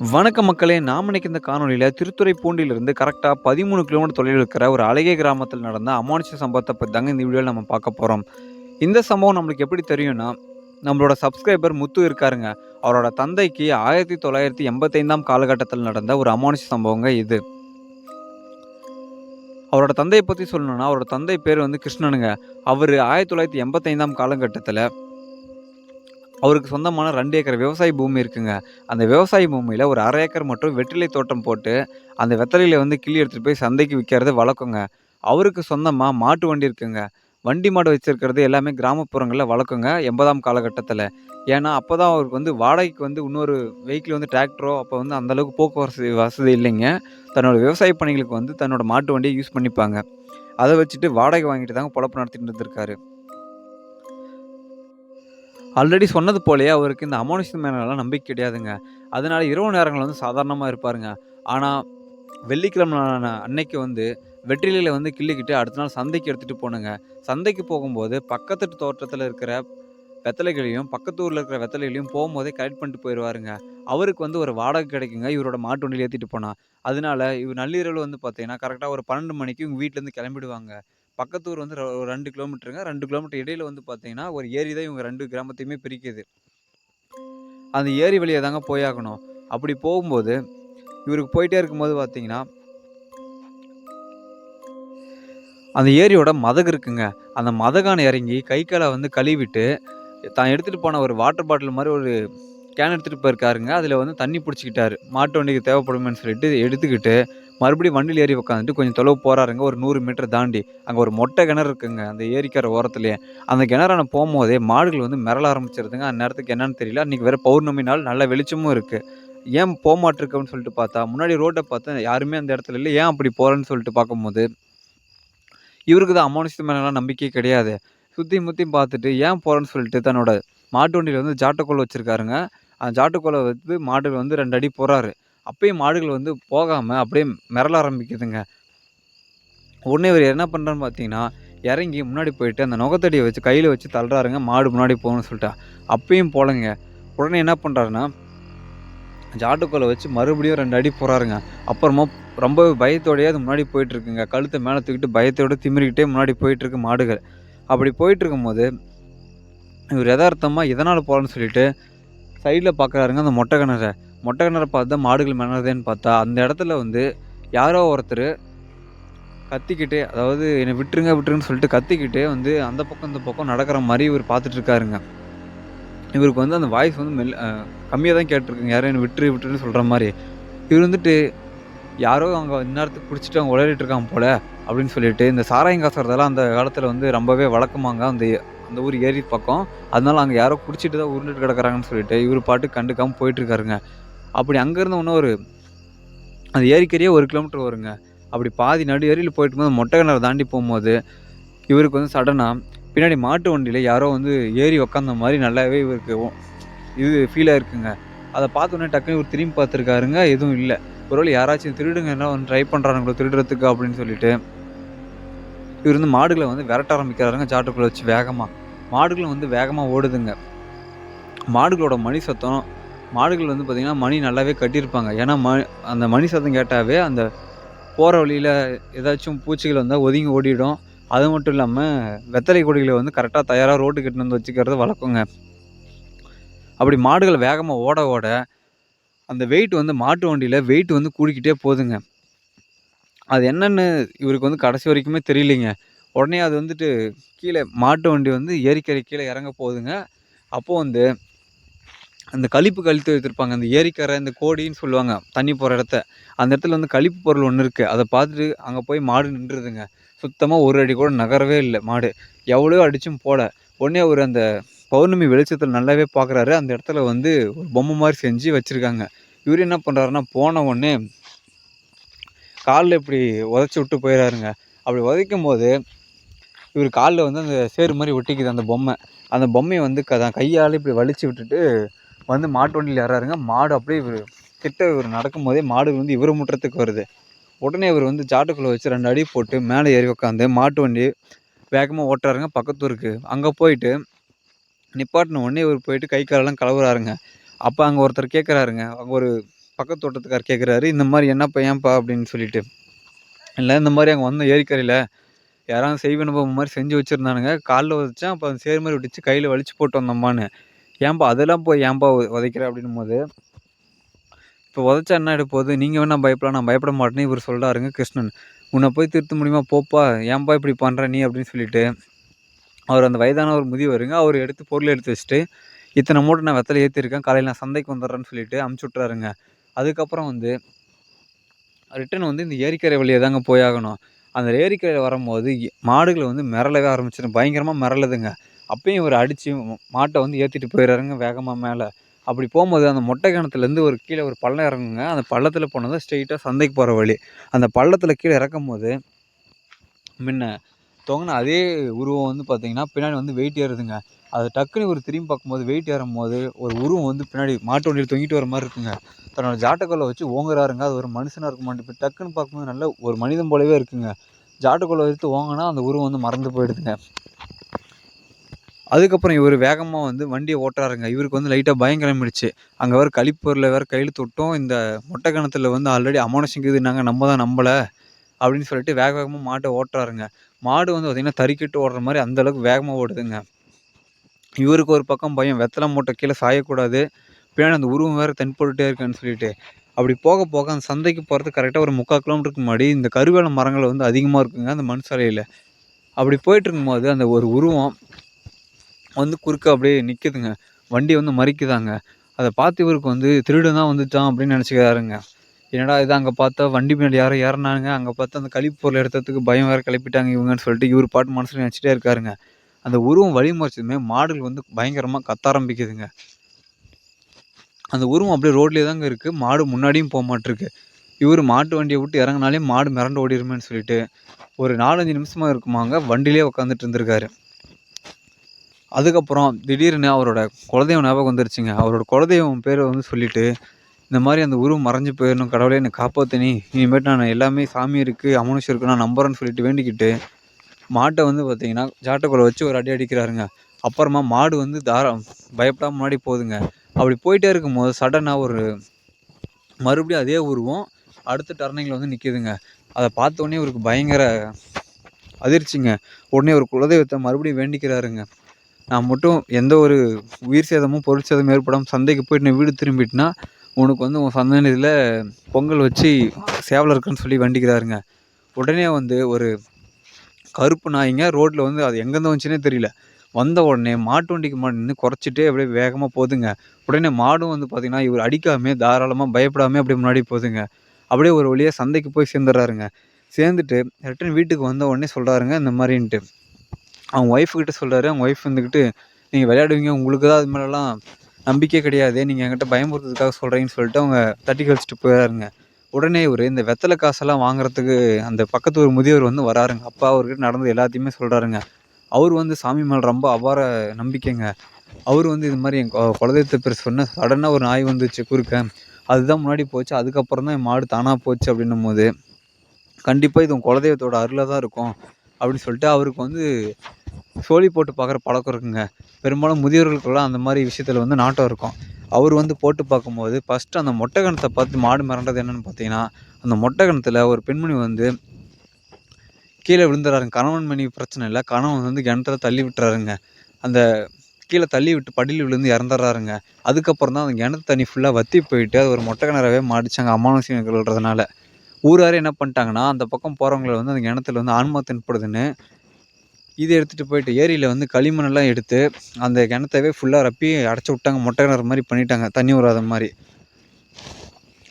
வணக்க மக்களே! நாம் இன்னைக்கு இந்த திருத்துறை திருத்துறைப்பூண்டிலிருந்து கரெக்டாக பதிமூணு கிலோமீட்டர் தொலைவில் இருக்கிற ஒரு அழகிய கிராமத்தில் நடந்த அமானுஷ சம்பவத்தை பற்றி தாங்க இந்த வீடியோவில் நம்ம பார்க்க போகிறோம் இந்த சம்பவம் நம்மளுக்கு எப்படி தெரியும்னா, நம்மளோட சப்ஸ்கிரைபர் முத்து இருக்காருங்க. அவரோட தந்தைக்கு 1985ஆம் காலகட்டத்தில் நடந்த ஒரு அமானுஷ சம்பவங்க இது. அவரோட தந்தையை பற்றி சொல்லணும்னா, அவரோட தந்தை பேர் வந்து கிருஷ்ணனுங்க. அவர் ஆயிரத்தி தொள்ளாயிரத்தி எண்பத்தைந்தாம் காலகட்டத்தில் அவருக்கு சொந்தமான ரெண்டு ஏக்கர் விவசாய பூமி இருக்குங்க. அந்த விவசாய பூமியில் ஒரு அரை ஏக்கர் மட்டும் வெற்றிலை தோட்டம் போட்டு, அந்த வெத்தலையில வந்து கிள்ளி எடுத்துகிட்டு போய் சந்தைக்கு விற்கிறது வளர்க்குங்க அவருக்கு சொந்தமாக மாட்டு வண்டி இருக்குங்க. வண்டி மாடு வச்சிருக்கிறது எல்லாமே கிராமப்புறங்களில் வளர்க்குங்க எண்பதாம் காலகட்டத்தில் ஏன்னா, அப்பதான் அவருக்கு வந்து வாடகைக்கு வந்து இன்னொரு வெஹிக்கிள் வந்து டிராக்டரோ அப்போ வந்து அந்தளவுக்கு போக்குவரத்து வசதி இல்லைங்க. தன்னோட விவசாய பணிகளுக்கு வந்து தன்னோட மாட்டு வண்டியை யூஸ் பண்ணிப்பாங்க. அதை வச்சுட்டு வாடகை வாங்கிட்டு தாங்க பொழப்பு நடத்திட்டு இருந்திருக்காரு. ஆல்ரெடி சொன்னது போலயே அவருக்கு இந்த அமோனிஷன் மேனெல்லாம் நம்பிக்கை கிடையாதுங்க. அதனால இரவு நேரங்கள் வந்து சாதாரணமாக இருப்பாருங்க. ஆனால் வெள்ளிக்கிழமை அன்னைக்கு வந்து வெற்றிலையில் வந்து கிள்ளிக்கிட்டு அடுத்த நாள் சந்தைக்கு எடுத்துகிட்டு போனுங்க சந்தைக்கு போகும்போது பக்கத்து தோட்டத்தில் இருக்கிற வெத்தலைகளையும், பக்கத்து ஊரில் இருக்கிற வெத்தலைகளையும் போகும்போதே கலெக்ட் பண்ணிட்டு போயிடுவாருங்க அவருக்கு வந்து ஒரு வாடகை கிடைக்குங்க. இவரோட மாட்டு வண்டியில் ஏற்றிட்டு போனால் அதனால இவர் நள்ளிரவில் வந்து பார்த்தீங்கன்னா, கரெக்டாக ஒரு 12 மணிக்கு இவங்க வீட்டிலேருந்து கிளம்பிடுவாங்க. பக்கத்து ஊர் வந்து ஒரு ரெண்டு கிலோமீட்டருங்க. ரெண்டு கிலோமீட்டர் இடையில வந்து பார்த்தீங்கன்னா, ஒரு ஏரி தான் இவங்க ரெண்டு கிராமத்தையுமே பிரிக்குது. அந்த ஏரி வழியை தாங்க போயாகணும். அப்படி போகும்போது, இவருக்கு போயிட்டே இருக்கும்போது பார்த்தீங்கன்னா அந்த ஏரியோட மதகு இருக்குங்க. அந்த மதகான இறங்கி கை காலை வந்து கழுவிட்டு, தான் எடுத்துகிட்டு போன ஒரு வாட்டர் பாட்டில் மாதிரி ஒரு கேன் எடுத்துகிட்டு போயிருக்காருங்க. அதில் வந்து தண்ணி பிடிச்சிக்கிட்டாரு மாட்டு வண்டிக்கு தேவைப்படுமேன்னு சொல்லிட்டு எடுத்துக்கிட்டு, மறுபடியும் வண்டியில் ஏறி உட்காந்துட்டு கொஞ்சம் தொலைவு போகிறாருங்க ஒரு நூறு மீட்டர் தாண்டி. அங்கே ஒரு மொட்டை கிணறு இருக்குங்க. அந்த ஏரிக்கிற ஓரத்துலேயே அந்த கிணறான போகும்போதே மாடுகள் வந்து மிரள அந்த நேரத்துக்கு என்னன்னு தெரியல. அன்றைக்கி வேற பௌர்ணமி நாள். நல்ல வெளிச்சமும் இருக்குது ஏன் போகமாட்டிருக்கோன்னு அப்படின்னு சொல்லிட்டு பார்த்தா, முன்னாடி ரோட்டை பார்த்தா யாருமே அந்த இடத்துல இல்லை ஏன் அப்படி போகிறேன்னு சொல்லிட்டு பார்க்கும்போது, இவருக்கு தான் அமானுஷ்யம் மேலாம் நம்பிக்கையே கிடையாது. சுற்றி முற்றியும் பார்த்துட்டு ஏன் போகிறேன்னு சொல்லிட்டு தன்னோட மாட்டு வண்டியில் வந்து ஜாட்டக்கோல் வச்சுருக்காருங்க அந்த ஜாட்டுக்குள்ள வந்து மாடுகள் வந்து ரெண்டு அடி போகிறாரு அப்பயும் மாடுகள் வந்து போகாமல் அப்படியே மிரள ஆரம்பிக்குதுங்க. உடனே இவர் என்ன பண்ணுறான்னு பார்த்தீங்கன்னா, இறங்கி முன்னாடி போயிட்டு அந்த நுகத்தடியை வச்சு கையில் வச்சு தள்ளுறாருங்க. மாடு முன்னாடி போகணும்னு சொல்லிட்டு. அப்பயும் போலங்க. உடனே என்ன பண்ணுறாருன்னா ஜாட்டுக்கோலை வச்சு மறுபடியும் ரெண்டு அடி போகிறாருங்க அப்புறமா ரொம்ப பயத்தோடையே அது முன்னாடி போயிட்டுருக்குங்க. கழுத்த மேலே தூக்கிட்டு பயத்தோடு திமிரிக்கிட்டே முன்னாடி போயிட்டுருக்கு மாடுகள். அப்படி போயிட்டுருக்கும்போது, இவர் யதார்த்தமாக எதனால் போகிறேன்னு சொல்லிட்டு, சைடில் பார்க்குறாருங்க அந்த மொட்டை கிணறு மொட்டை கிணறு பார்த்து தான் மாடுகள் மிரளுதேன்னு பார்த்தா, அந்த இடத்துல வந்து யாரோ ஒருத்தர் கத்திக்கிட்டு அதாவது என்னை விட்டுருங்க விட்டுருங்கன்னு சொல்லிட்டு கத்திக்கிட்டே வந்து அந்த பக்கம் இந்த பக்கம் நடக்கிற மாதிரி இவர் பார்த்துட்டு இருக்காருங்க. இவருக்கு வந்து அந்த வாய்ஸ் வந்து மெல் கம்மியாக தான் கேட்டிருக்குங்க யாரோ என்ன விட்டுரு விட்டுருன்னு சொல்கிற மாதிரி இவர் வந்துட்டு, யாரோ அவங்க இந்நேரத்துக்கு குடிச்சிட்டு அவங்க உளறிட்டு இருக்காங்க போல அப்படின்னு சொல்லிட்டு, இந்த சாராயம் காசுறதெல்லாம் அந்த காலத்தில் வந்து ரொம்பவே வழக்கமாங்க. அந்த அந்த ஊர் ஏரி பக்கம். அதனால அங்கே யாரோ குடிச்சிட்டு தான் உருண்டுட்டு கிடக்குறாங்கன்னு சொல்லிட்டு, இவர் பாட்டு கண்டுக்காமல் போயிட்டுருக்காருங்க. அப்படி அங்கேருந்து இன்னும் ஒரு அந்த ஏரிக்கரையே ஒரு கிலோமீட்டர் வருங்க. அப்படி பாதி நடு ஏரியில் போயிட்டு போது மொட்டை கிணறு தாண்டி போகும்போது இவருக்கு வந்து சடனாக பின்னாடி மாட்டு வண்டியில் யாரோ வந்து ஏறி உட்காந்த மாதிரி நல்லாவே இவருக்கு இது ஃபீலாக இருக்குங்க அதை பார்த்தோன்னே டக்குன்னு இவர் திரும்பி பார்த்துருக்காருங்க. எதுவும் இல்லை ஒருவேளை யாராச்சும் திருடுங்க என்ன வந்து ட்ரை பண்றானுங்களோ திருடுறதுக்கு அப்படின்னு சொல்லிட்டு, இவர் வந்து மாடுகளை வந்து விரட்ட ஆரம்பிக்கிறாருங்க சாட்டுக்குள்ளே வச்சு வேகமாக மாடுகளும் வந்து வேகமாக ஓடுதுங்க. மாடுகளோட மணி சத்தம் மாடுகள் வந்து பார்த்திங்கன்னா மணி நல்லாவே கட்டியிருப்பாங்க. ஏன்னா ம அந்த மணி சத்தம் கேட்டாவே அந்த போகிற வழியில் ஏதாச்சும் பூச்சிகள் வந்தால் ஒதுங்கி ஓடிடும். அது மட்டும் இல்லாமல் வெத்தலை கொடிகளை வந்து கரெக்டாக தயாராக ரோட்டு கிட்ட வந்து வச்சுக்கிறது வழக்கங்க. அப்படி மாடுகள் வேகமாக ஓட ஓட, அந்த வெயிட் வந்து மாட்டு வண்டியில் வெயிட் வந்து கூடிக்கிட்டே போதுங்க. அது என்னென்னு இவருக்கு வந்து கடைசி வரைக்குமே தெரியலைங்க. உடனே அது வந்துட்டு கீழே மாட்டு வண்டி வந்து ஏரிக்கரை கீழே இறங்க போகுதுங்க. அப்போது வந்து அந்த கழிப்பு கழித்து வைத்திருப்பாங்க. அந்த ஏரிக்கரை, இந்த கோடின்னு சொல்லுவாங்க. தண்ணி போகிற இடத்த. அந்த இடத்துல வந்து கழிப்பு பொருள் ஒன்று இருக்குது அதை பார்த்துட்டு அங்கே போய் மாடு நின்றுதுங்க. சுத்தமாக ஒரு அடி கூட நகரவே இல்லை மாடு. எவ்வளோ அடிச்சும் போல. உடனே அவர் அந்த பௌர்ணமி வெளிச்சத்தில் நல்லாவே பார்க்குறாரு. அந்த இடத்துல வந்து ஒரு பொம்மை மாதிரி செஞ்சு வச்சுருக்காங்க இவர் என்ன பண்ணுறாருன்னா போன உடனே காலில் இப்படி உதச்சி விட்டு போயிறாருங்க. அப்படி உதைக்கும்போது, இவர் காலில் வந்து அந்த சேறு மாதிரி ஒட்டிக்குது அந்த பொம்மை. அந்த பொம்மையை வந்து க தான் இப்படி வலிச்சு விட்டுட்டு, வந்து மாட்டு வண்டியில் ஏறுறாருங்க. மாடு அப்படியே இவரு கிட்ட இவரு நடக்கும்போதே மாடு வந்து இவர் முட்டுறதுக்கு வருது. உடனே இவர் வந்து ஜாட்டுக்குள்ளே வச்சு ரெண்டு அடி போட்டு மேலே ஏறி உட்காந்து மாட்டு வண்டி வேகமாக ஓட்டுறாருங்க பக்கத்து ஊருக்கு. போயிட்டு நிப்பாட்டின உடனே இவர் போயிட்டு கை காலெல்லாம் கலவுறாருங்க அப்போ அங்கே ஒருத்தர் கேட்குறாருங்க. அங்கே ஒரு பக்கத்து தோட்டத்துக்கார் கேட்குறாரு இந்த மாதிரி என்னப்பா ஏன்ப்பா அப்படின்னு சொல்லிட்டு இல்லை இந்த மாதிரி அங்கே வந்த ஏரிக்கரையில் யாராவது செய்வனுபவம் மாதிரி செஞ்சு வச்சுருந்தானுங்க காலில் உதச்சேன் அப்போ அந்த சேர் மாதிரி விட்டுச்சு கையில் வலிச்சு போட்டு வந்தோம்மான்னு ஏன்பா அதெல்லாம் போய் ஏன்பா உதைக்கிற அப்படின்னும் போது இப்போ உதச்சா என்ன எடுப்போது போகுது? நீங்கள் வேணால் பயப்படலாம் நான் பயப்பட மாட்டேன்னு இவர் சொல்கிறாருங்க கிருஷ்ணன். உன்னை போய் திருத்த முடியுமா? போப்பா ஏன்பா இப்படி பண்ணுற நீ அப்படின்னு சொல்லிட்டு அவர் அந்த வயதான ஒரு முதியவருங்க அவர் எடுத்து பொருள் எடுத்து வச்சுட்டு இத்தனை மூட்டை நான் வெத்தலை ஏற்றிருக்கேன் காலையில் நான் சந்தைக்கு வந்துடுறேன்னு சொல்லிட்டு அமுச்சு விட்றாருங்க அதுக்கப்புறம் வந்து ரிட்டன் வந்து இந்த ஏரிக்கரை வழியை தாங்க போயாகணும். அந்த ஏரிக்கரையில் வரும்போது மாடுகளை வந்து மிரளவே ஆரம்பிச்சிடும். பயங்கரமாக மிரளுதுங்க. அப்பயும் இவர் அடித்து மாட்டை வந்து ஏற்றிட்டு போயிடுறாருங்க வேகமாக மேலே. அப்படி போகும்போது அந்த மொட்டை கிணத்துலேருந்து ஒரு கீழே ஒரு பள்ளம் இறங்குங்க. அந்த பள்ளத்தில் போனது ஸ்ட்ரெயிட்டாக சந்தைக்கு போகிற வழி. அந்த பள்ளத்தில் கீழே இறக்கும் போது முன்ன தொங்கின அதே உருவம் வந்து பார்த்திங்கன்னா பின்னாடி வந்து வெயிட் ஏறுதுங்க. அது டக்குன்னு ஒரு திரும்பி பார்க்கும்போது வெயிட் ஏறும்போது ஒரு உருவம் வந்து பின்னாடி மாட்டு வண்டியில் தொங்கிட்டு வர மாதிரி இருக்குங்க. தன்னோட ஜாட்டக்கோலை வச்சு ஓங்குறாருங்க. அது ஒரு மனுஷனாக இருக்க மாட்டேன். இப்போ டக்குன்னு பார்க்கும்போது நல்ல ஒரு மனிதன் போலவே இருக்குங்க. ஜாட்டுக்குள்ளே எடுத்து ஓங்கினா அந்த உருவம் வந்து மறந்து போயிடுதுங்க. அதுக்கப்புறம் இவர் வேகமாக வந்து வண்டியை ஓட்டுறாருங்க. இவருக்கு வந்து லைட்டாக பயம் கிளம்பிடுச்சு. அங்கே வேறு கழிப்பொருளை வேறு கையில் தொட்டும். இந்த மொட்டை கிணத்துல வந்து ஆல்ரெடி அமானுஷங்குதுன்னாங்க நம்ம தான் நம்பலை அப்படின்னு சொல்லிட்டு வேக வேகமாக மாட்டை ஓட்டுறாருங்க. மாடு வந்து பார்த்திங்கன்னா தறிக்கிட்டு ஓடுற மாதிரி அந்தளவுக்கு வேகமாக ஓடுதுங்க. இவருக்கு ஒரு பக்கம் பயம். வெத்தலை மூட்டை கீழே சாயக்கூடாது. பின்னாடி அந்த உருவம் வேறு தென்பட்டுட்டே இருக்குன்னு சொல்லிட்டு. அப்படி போக போக அந்த சந்தைக்கு போகிறது கரெக்டாக ஒரு முக்கால் கிலோமீட்டருக்கு முன்னாடி இந்த கருவேல மரங்கள் வந்து அதிகமாக இருக்குங்க அந்த மண் சாலையில். அப்படி போயிட்டு இருக்கும்போது அந்த ஒரு உருவம் வந்து குறுக்க அப்படியே நிற்கிதுங்க வண்டி வந்து மறிக்குதாங்க. அதை பார்த்து இவருக்கு வந்து திருடன் தான் வந்துட்டான் அப்படின்னு நினச்சிக்கிறாருங்க. என்னடா இது அங்கே பார்த்தா வண்டி பின்னாடி யாரோ ஏறினாங்க அங்கே பார்த்தா அந்த கழிப்பு பொருள் எடுத்ததுக்கு பயம் வேறு கிளப்பிட்டாங்க இவங்கன்னு சொல்லிட்டு இவர் பாட்டு மனசில் நினச்சிட்டே இருக்காருங்க. அந்த உருவம் வழிமறைச்சதுமே மாடுகள் வந்து பயங்கரமாக கத்த ஆரம்பிக்குதுங்க. அந்த உருவம் அப்படியே ரோட்லேயே தாங்க இருக்குது மாடு முன்னாடியும் போக மாட்டிருக்கு. இவர் மாட்டு வண்டியை விட்டு இறங்குனாலே மாடு மிரண்டு ஓடிடுமேன்னு சொல்லிட்டு ஒரு நாலஞ்சு நிமிஷமாக இருக்குமாங்க. வண்டியிலே உட்காந்துட்டு இருந்திருக்காரு. அதுக்கப்புறம் திடீர்னு அவரோட குலதெய்வம் ஞாபகம் வந்துருச்சுங்க. அவரோட குலதெய்வம் பேரை வந்து சொல்லிவிட்டு இந்த மாதிரி அந்த உருவம் மறைஞ்சு போயிடணும் கடவுளே என்னை காப்பாற்றினி இனிமேட்டு நான் எல்லாமே சாமி இருக்குது அமனுஷம் இருக்குது நான் நம்புறேன்னு சொல்லிட்டு வேண்டிக்கிட்டு மாட்டை வந்து பார்த்தீங்கன்னா ஜாட்டக்குள்ள வச்சு ஒரு அடி அடிக்கிறாருங்க. அப்புறமா மாடு வந்து தாரம் பயப்படாம முன்னாடி போகுதுங்க. அப்படி போயிட்டே இருக்கும்போது சடனாக ஒரு மறுபடியும் அதே உருவம் அடுத்த டர்னிங்கில் வந்து நிற்கிதுங்க அதை பார்த்த உடனே இவருக்கு பயங்கர அதிர்ச்சிங்க. உடனே ஒரு குலதெய்வத்தை மறுபடியும் வேண்டிக்கிறாருங்க. நான் மட்டும் எந்த ஒரு உயிர் சேதமும் பொருள் சேதமும் ஏற்படாமல் சந்தைக்கு போயிட்டு நீ வீடு திரும்பிட்டுனா உனக்கு வந்து உன் சந்ததியில் பொங்கல் வச்சு சேவல் இருக்குன்னு சொல்லி வேண்டிக்கிறாருங்க. உடனே வந்து ஒரு கருப்பு நாய்ங்க ரோட்டில் வந்து அது எங்கேருந்து வந்துச்சுன்னே தெரியல. வந்த உடனே மாட்டு வண்டிக்கு மாட்டு நின்று குறைச்சிட்டு அப்படியே வேகமாக போதுங்க உடனே மாடும் வந்து பார்த்திங்கன்னா இவர் அடிக்காமே தாராளமாக பயப்படாமல் அப்படியே முன்னாடி போதுங்க அப்படியே ஒரு வழியாக சந்தைக்கு போய் சேர்ந்துடுறாருங்க. சேர்ந்துட்டு ரிட்டன் வீட்டுக்கு வந்த உடனே சொல்கிறாருங்க இந்த மாதிரின்ட்டு. அவங்க ஒய்ஃப்கிட்ட சொல்கிறாரு அவங்க ஒய்ஃப் வந்துக்கிட்டு நீங்கள் விளையாடுவீங்க உங்களுக்கு தான் அது மேலெலாம் நம்பிக்கை கிடையாது நீங்கள் என்கிட்ட பயமுறுத்துறதுக்காக சொல்கிறீங்கன்னு சொல்லிட்டு அவங்க தட்டி கழிச்சிட்டு போயிடாருங்க உடனே இவர் இந்த வெத்தலை காசெல்லாம் வாங்குறதுக்கு அந்த பக்கத்து ஒரு முதியவர் வந்து வராருங்க. அப்பா அவர்கிட்ட நடந்தது எல்லாத்தையுமே சொல்கிறாருங்க அவர் வந்து சாமி மேலே ரொம்ப அபார நம்பிக்கைங்க. அவர் வந்து இது மாதிரி என் குலதெய்வத்தை பேர் சொன்ன சடனாக ஒரு நாய் வந்துச்சு குறுக்க. அதுதான் முன்னாடி போச்சு. அதுக்கப்புறம் தான் என் மாடு தானாக போச்சு அப்படின்னும் போது கண்டிப்பாக இது உன் குலதெய்வத்தோட அருளாக தான் இருக்கும். அப்படின்னு சொல்லிட்டு அவருக்கு வந்து சோழி போட்டு பார்க்குற பழக்கம் இருக்குங்க. பெரும்பாலும் முதியோர்களுக்கெல்லாம் அந்த மாதிரி விஷயத்தில் வந்து நாட்டம் இருக்கும். அவர் வந்து போட்டு பார்க்கும்போது ஃபஸ்ட்டு அந்த மொட்டை கணத்தை பார்த்து மாடு மிரண்டது என்னென்னு பார்த்தீங்கன்னா அந்த மொட்டை கணத்தில் ஒரு பெண்மணி வந்து கீழே விழுந்துறாருங்க. கணவன் மணி பிரச்சனை இல்லை. கணவன் வந்து கிணத்துல தள்ளி விட்டுறாருங்க. அந்த கீழே தள்ளி விட்டு படியில் விழுந்து இறந்துடுறாருங்க அதுக்கப்புறம் தான் அந்த கிணத்து தண்ணி ஃபுல்லாக வற்றி போயிட்டு அது ஒரு மொட்டை கிணறவே மாடிச்சாங்க அமானுஷம் நிகழ்கிறதுனால ஊராரே என்ன பண்ணிட்டாங்கன்னா அந்த பக்கம் போகிறவங்கள வந்து அந்த கிணத்துல வந்து ஆன்மா தென்படுதுன்னு இதை எடுத்துகிட்டு போயிட்டு ஏரியில் வந்து களிமண்ணெல்லாம் எடுத்து அந்த கிணத்தவே ஃபுல்லாக ரப்பி அடைச்சி விட்டாங்க. மொட்டை கிணறு மாதிரி பண்ணிட்டாங்க. தண்ணி வராத மாதிரி.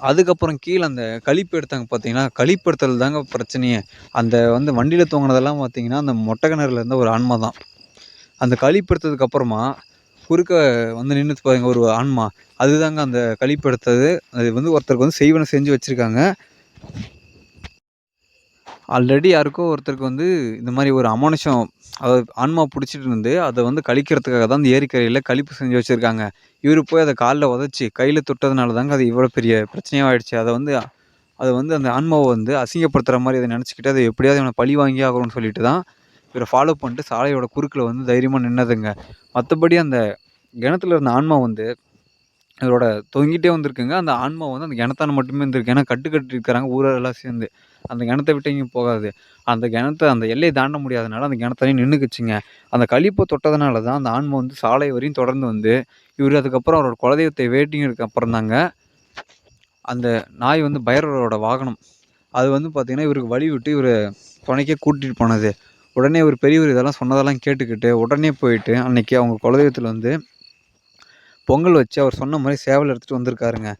அதுக்கப்புறம் கீழே அந்த கழிப்பு எடுத்தாங்க பார்த்தீங்கன்னா கழிப்பு எடுத்தல் தாங்க பிரச்சனையே. அந்த வந்து வண்டியில் தூங்கினதெல்லாம் பார்த்தீங்கன்னா அந்த மொட்டை கிணறுல இருந்த ஒரு ஆன்மா தான். அந்த கழிப்பு எடுத்ததுக்கப்புறமா குறுக்க வந்து நின்று பாருங்க ஒரு ஆன்மா. அதுதாங்க அந்த கழிப்பு எடுத்தது அது வந்து ஒருத்தருக்கு வந்து செய்வனை செஞ்சு வச்சுருக்காங்க. ஆல்ரெடி யாருக்கோ ஒருத்தருக்கு வந்து இந்த மாதிரி ஒரு அமானுஷம் அதாவது ஆன்மா பிடிச்சிட்டு இருந்து அதை வந்து கழிக்கிறதுக்காக தான் அந்த ஏரிக்கரையில் கழிப்பு செஞ்சு வச்சுருக்காங்க. இவர் போய் அதை காலில் உதச்சி கையில் தொட்டதுனால தாங்க அது இவ்வளோ பெரிய பிரச்சனையாக ஆயிடுச்சு. அதை வந்து அதை வந்து அந்த ஆன்மாவை வந்து அசிங்கப்படுத்துகிற மாதிரி அதை நினச்சிக்கிட்டு அதை எப்படியாவது இவனை பழி வாங்கி ஆகணும்னு சொல்லிட்டு தான் இவரை ஃபாலோ பண்ணிட்டு சாலையோட குறுக்கில் வந்து தைரியமாக நின்னதுங்க. மற்றபடி அந்த கிணத்துல இருந்த ஆன்மா வந்து இதோட தொங்கிட்டே வந்திருக்குங்க. அந்த ஆன்மா வந்து அந்த கிணத்தான மட்டுமே இருந்திருக்கு ஏன்னா கட்டு கட்டிருக்கிறாங்க ஊரெல்லாம் சேர்ந்து. அந்த கிணத்த விட்டு எங்கேயும் போகாது. அந்த கிணத்த அந்த எல்லையை தாண்ட முடியாதனால அந்த கிணத்தையும் நின்றுக்குச்சுங்க அந்த கழிப்பை தொட்டதுனால தான் அந்த ஆன்மா வந்து சாலை வரையும் தொடர்ந்து வந்து இவர் அதுக்கப்புறம் அவரோட குலதெய்வத்தை வேட்டிங்கிறதுக்கு அப்புறம் தாங்க அந்த நாய் வந்து பைரவரோட வாகனம். அது வந்து பார்த்திங்கன்னா இவருக்கு வழி விட்டு இவர் துணைக்கே கூட்டிகிட்டு போனது. உடனே ஒரு பெரியவர் இதெல்லாம் சொன்னதெல்லாம் கேட்டுக்கிட்டு உடனே போயிட்டு அன்றைக்கி அவங்க குலதெய்வத்தில் வந்து பொங்கல் வச்சு அவர் சொன்ன மாதிரி சேவல் எடுத்துகிட்டு வந்திருக்காருங்க.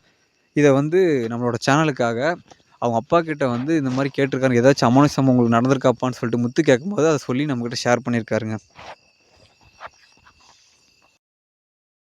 இதை வந்து நம்மளோட சேனலுக்காக அவங்க அப்பா கிட்ட வந்து இந்த மாதிரி கேட்டிருக்காரு ஏதாச்சும் அமானுஷம் உங்களுக்கு நடந்திருக்காப்பான்னு சொல்லிட்டு முத்து கேட்கும்போது அதை சொல்லி நம்மக்கிட்ட ஷேர் பண்ணியிருக்காருங்க.